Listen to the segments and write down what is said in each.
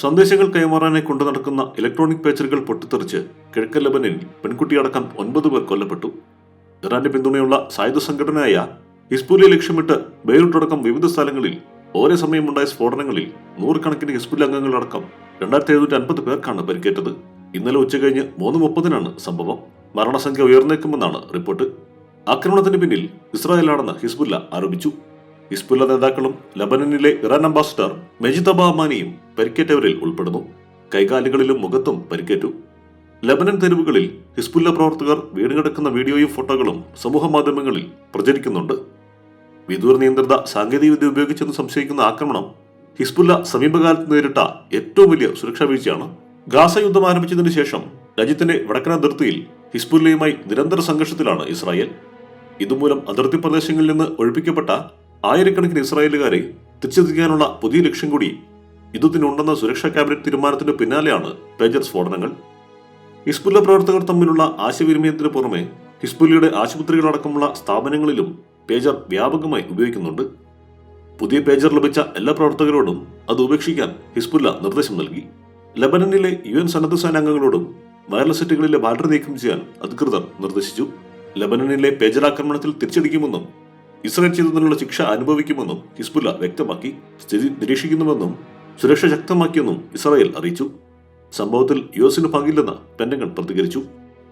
സന്ദേശങ്ങൾ കൈമാറാനായി കൊണ്ടു നടക്കുന്ന ഇലക്ട്രോണിക് പേച്ചറുകൾ പൊട്ടിത്തെറിച്ച് കിഴക്കൻ ലബനിൽ പെൺകുട്ടിയടക്കം ഒൻപത് പേർ കൊല്ലപ്പെട്ടു. ഇറാന്റെ പിന്തുണയുള്ള സായുധ സംഘടനയായ ഹിസ്ബുല്ലെ ലക്ഷ്യമിട്ട് ബെയ്റൂട്ട് അടക്കം വിവിധ സ്ഥലങ്ങളിൽ ഒരേ സമയമുണ്ടായ സ്ഫോടനങ്ങളിൽ നൂറുകണക്കിന് ഹിസ്ബുൽ അംഗങ്ങളടക്കം രണ്ടായിരത്തി എഴുന്നൂറ്റി അൻപത് പേർക്കാണ് പരിക്കേറ്റത്. ഇന്നലെ ഉച്ചകഴിഞ്ഞ് മൂന്ന് മുപ്പതിനാണ് സംഭവം. മരണസംഖ്യ ഉയർന്നേക്കുമെന്നാണ് റിപ്പോർട്ട്. ആക്രമണത്തിന് പിന്നിൽ ഇസ്രായേലാണെന്ന് ഹിസ്ബുല്ല ആരോപിച്ചു. ഹിസ്ബുല്ല നേതാക്കളും ലബനനിലെ ഇറാൻ അംബാസിഡർ മെജിദബ അമാനിയും പരിക്കേറ്റവരിൽ ഉൾപ്പെടുന്നു. കൈകാലുകളിലും മുഖത്തും പരിക്കേറ്റു. ലബനൻ തെരുവുകളിൽ ഹിസ്ബുല്ല പ്രവർത്തകർ വീണുകിടക്കുന്ന വീഡിയോയും ഫോട്ടോകളും സമൂഹ മാധ്യമങ്ങളിൽ പ്രചരിക്കുന്നുണ്ട്. വിദൂര നിയന്ത്രിത സാങ്കേതികവിദ്യ ഉപയോഗിച്ചെന്ന് സംശയിക്കുന്ന ആക്രമണം ഹിസ്ബുല്ല സമീപകാലത്ത് നേരിട്ട ഏറ്റവും വലിയ സുരക്ഷാ വീഴ്ചയാണ്. ഗാസ യുദ്ധം ആരംഭിച്ചതിനു ശേഷം രാജ്യത്തിന്റെ വടക്കൻ അതിർത്തിയിൽ ഹിസ്ബുല്ലയുമായി നിരന്തര സംഘർഷത്തിലാണ് ഇസ്രായേൽ. ഇതുമൂലം അതിർത്തി പ്രദേശങ്ങളിൽ നിന്ന് ഒഴിപ്പിക്കപ്പെട്ട ആയിരക്കണക്കിന് ഇസ്രായേലുകാരെ തിരിച്ചെത്തിക്കാനുള്ള പുതിയ ലക്ഷ്യം കൂടി യുദ്ധത്തിനുണ്ടെന്ന സുരക്ഷാ ക്യാബിനറ്റ് തീരുമാനത്തിന് പിന്നാലെയാണ് പേജർ സ്ഫോടനങ്ങൾ. ഹിസ്ബുല്ല പ്രവർത്തകർ തമ്മിലുള്ള ആശയവിനിമയത്തിന് പുറമെ ഹിസ്ബുല്ലയുടെ ആശുപത്രികളടക്കമുള്ള സ്ഥാപനങ്ങളിലും പേജർ വ്യാപകമായി ഉപയോഗിക്കുന്നുണ്ട്. പുതിയ പേജർ ലഭിച്ച എല്ലാ പ്രവർത്തകരോടും അത് ഉപേക്ഷിക്കാൻ ഹിസ്ബുല്ല നിർദ്ദേശം നൽകി. ലബനനിലെ യു എൻ സന്നദ്ധ സേനാംഗങ്ങളോടും വയർലെസ് സെറ്റുകളിലെ ബാറ്ററി നീക്കം ചെയ്യാൻ അധികൃതർ നിർദ്ദേശിച്ചു. ലബനനിലെ പേജർ ആക്രമണത്തിൽ തിരിച്ചടിക്കുമെന്നും ഇസ്രായേൽ ചെയ്തതിനുള്ള ശിക്ഷ അനുഭവിക്കുമെന്നും ഹിസ്ബുല്ല വ്യക്തമാക്കി. സ്ഥിതി നിരീക്ഷിക്കുന്നുവെന്നും സുരക്ഷ ശക്തമാക്കിയെന്നും ഇസ്രായേൽ അറിയിച്ചു. സംഭവത്തിൽ യു എസിന് പങ്കില്ലെന്ന് പെന്റഗൺ പ്രതികരിച്ചു.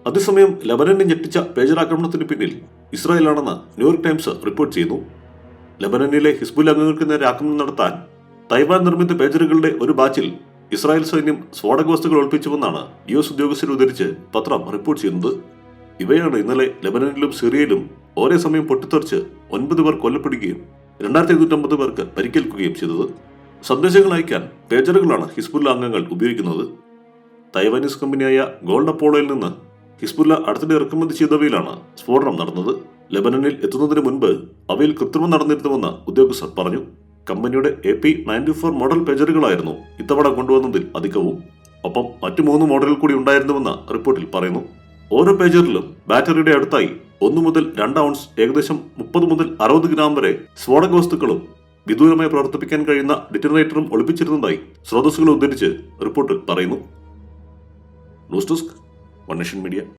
അതേസമയം ലബനനെ ഞെട്ടിച്ച പേജർ ആക്രമണത്തിന് പിന്നിൽ ഇസ്രായേലാണെന്ന് ന്യൂയോർക്ക് ടൈംസ് റിപ്പോർട്ട് ചെയ്യുന്നു. ലബനനിലെ ഹിസ്ബുൽ അംഗങ്ങൾക്ക് നേരെ ആക്രമണം നടത്താൻ തൈവാൻ നിർമ്മിത പേജറുകളുടെ ഒരു ബാച്ചിൽ ഇസ്രായേൽ സൈന്യം സ്ഫോടക വസ്തുക്കൾ ഒളിപ്പിച്ചുവെന്നാണ് യു എസ് ഉദ്യോഗസ്ഥരെ ഉദ്ധരിച്ച് പത്രം റിപ്പോർട്ട് ചെയ്യുന്നത്. ഇവയാണ് ഇന്നലെ ലബനനിലും സിറിയയിലും ഒരേ സമയം പൊട്ടിത്തെറിച്ച് ഒൻപത് പേർ കൊല്ലപ്പെടുകയും രണ്ടായിരത്തി എഴുന്നൂറ്റമ്പത് പേർക്ക് പരിക്കേൽക്കുകയും ചെയ്തത്. സന്ദേശങ്ങൾ അയക്കാൻ പേജറുകളാണ് ഹിസ്ബുല്ല അംഗങ്ങൾ ഉപയോഗിക്കുന്നത്. തൈവാനീസ് കമ്പനിയായ ഗോൾഡ് അപ്പോളോയിൽ നിന്ന് ഹിസ്ബുല്ല അടുത്തിടെ ഇറക്കുമതി ചെയ്തവയിലാണ് സ്ഫോടനം നടന്നത്. ലെബനനിൽ എത്തുന്നതിന് മുൻപ് അവയിൽ കൃത്രിമം നടന്നിരുന്നുവെന്ന് ഉദ്യോഗസ്ഥർ പറഞ്ഞു. കമ്പനിയുടെ A P ninety four model പേജറുകളായിരുന്നു ഇത്തവണ കൊണ്ടുവന്നതിൽ അധികവും. ഒപ്പം മറ്റു മൂന്ന് മോഡലുകൾ കൂടി ഉണ്ടായിരുന്നുവെന്ന് റിപ്പോർട്ടിൽ പറയുന്നു. ഓരോ പേജറിലും ബാറ്ററിയുടെ അടുത്തായി ഒന്നു മുതൽ രണ്ട് ഔൺസ് ഏകദേശം മുപ്പത് മുതൽ അറുപത് ഗ്രാം വരെ സ്ഫോടക വസ്തുക്കളും വിദൂരമായി പ്രവർത്തിപ്പിക്കാൻ കഴിയുന്ന ഡിറ്റനേറ്ററും ഒളിപ്പിച്ചിരുന്നതായി സ്രോതസ്സുകൾ ഉദ്ധരിച്ച് റിപ്പോർട്ട് പറയുന്നു. News desk one media.